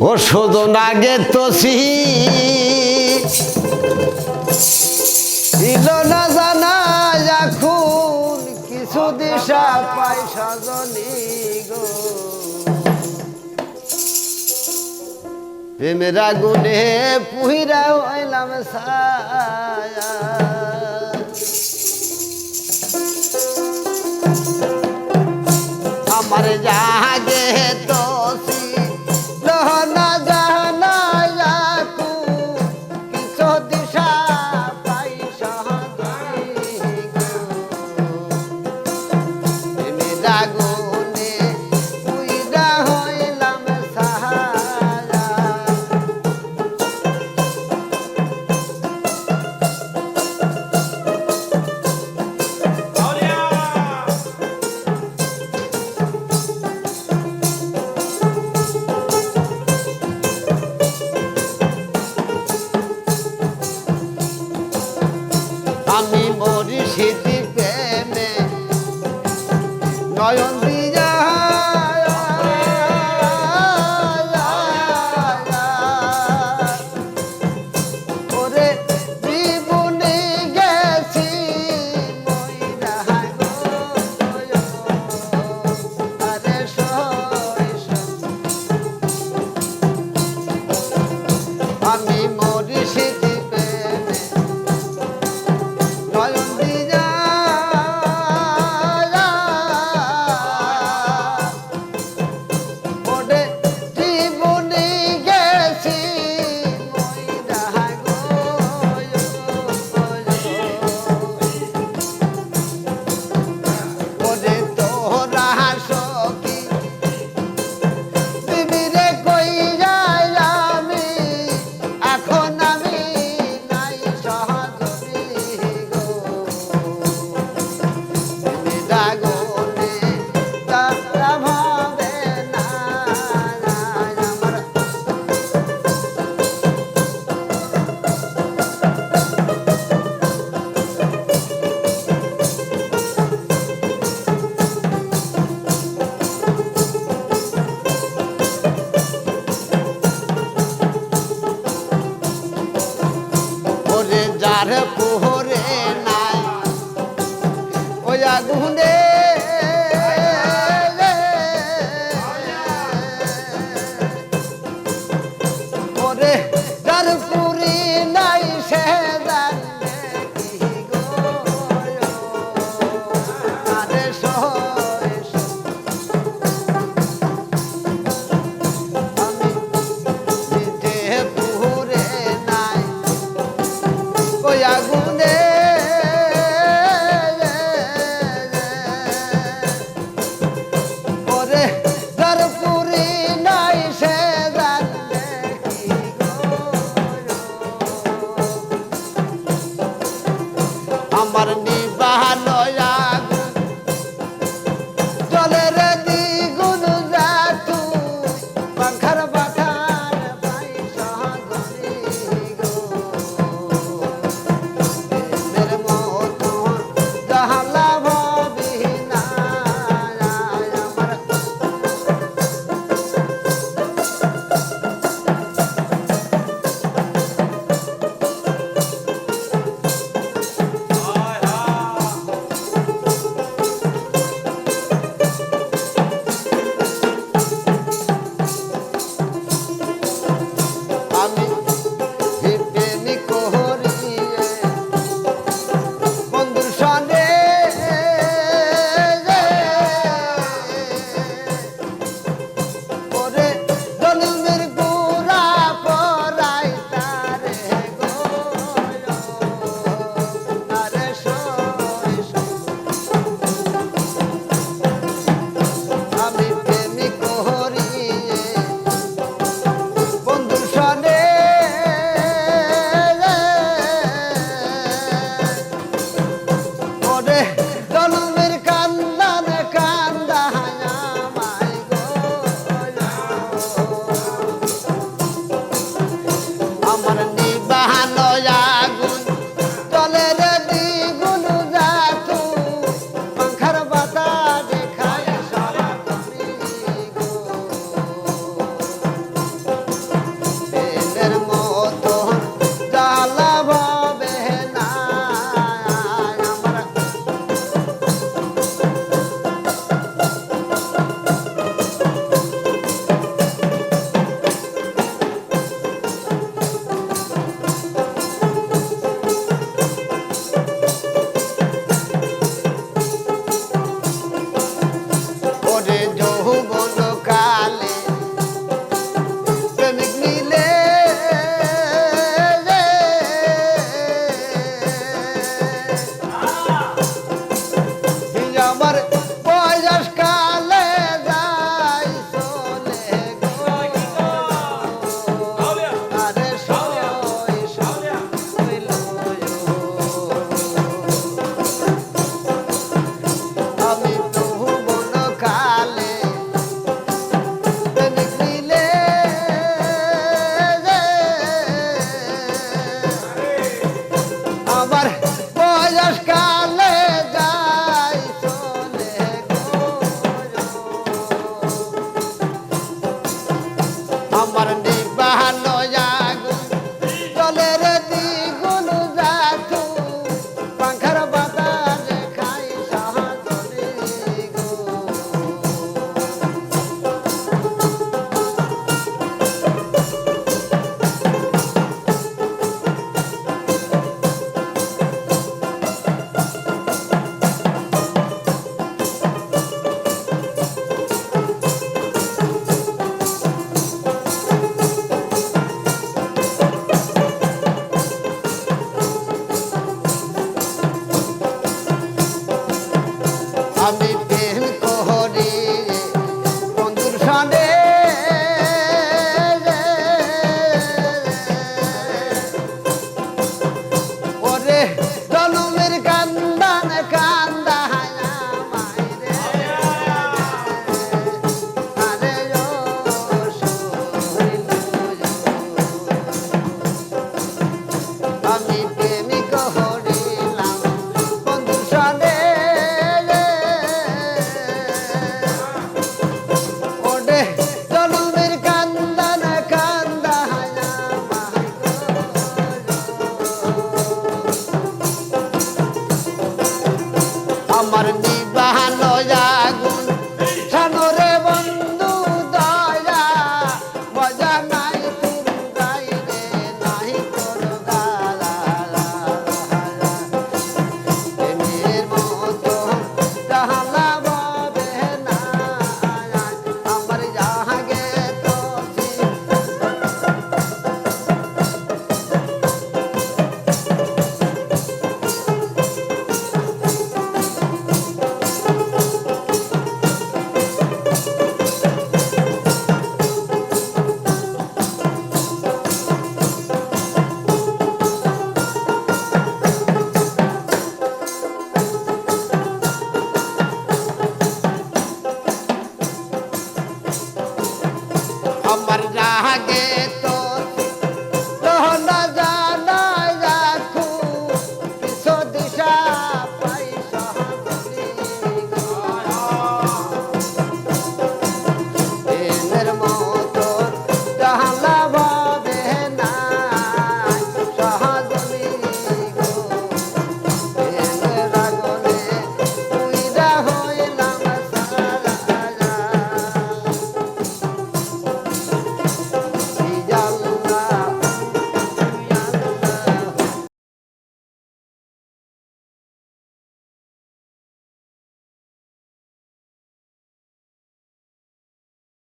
ও শোধন আগে তো ছিল না জানা এখন কিছু দিশা পাই সাজনি গো। প্রেমের আগুনে পুহিরা হইলাম সায়া যাহা জাহাগে আমি মরি সিদ্ধ যার পোহরে নাই। ওই আগুনে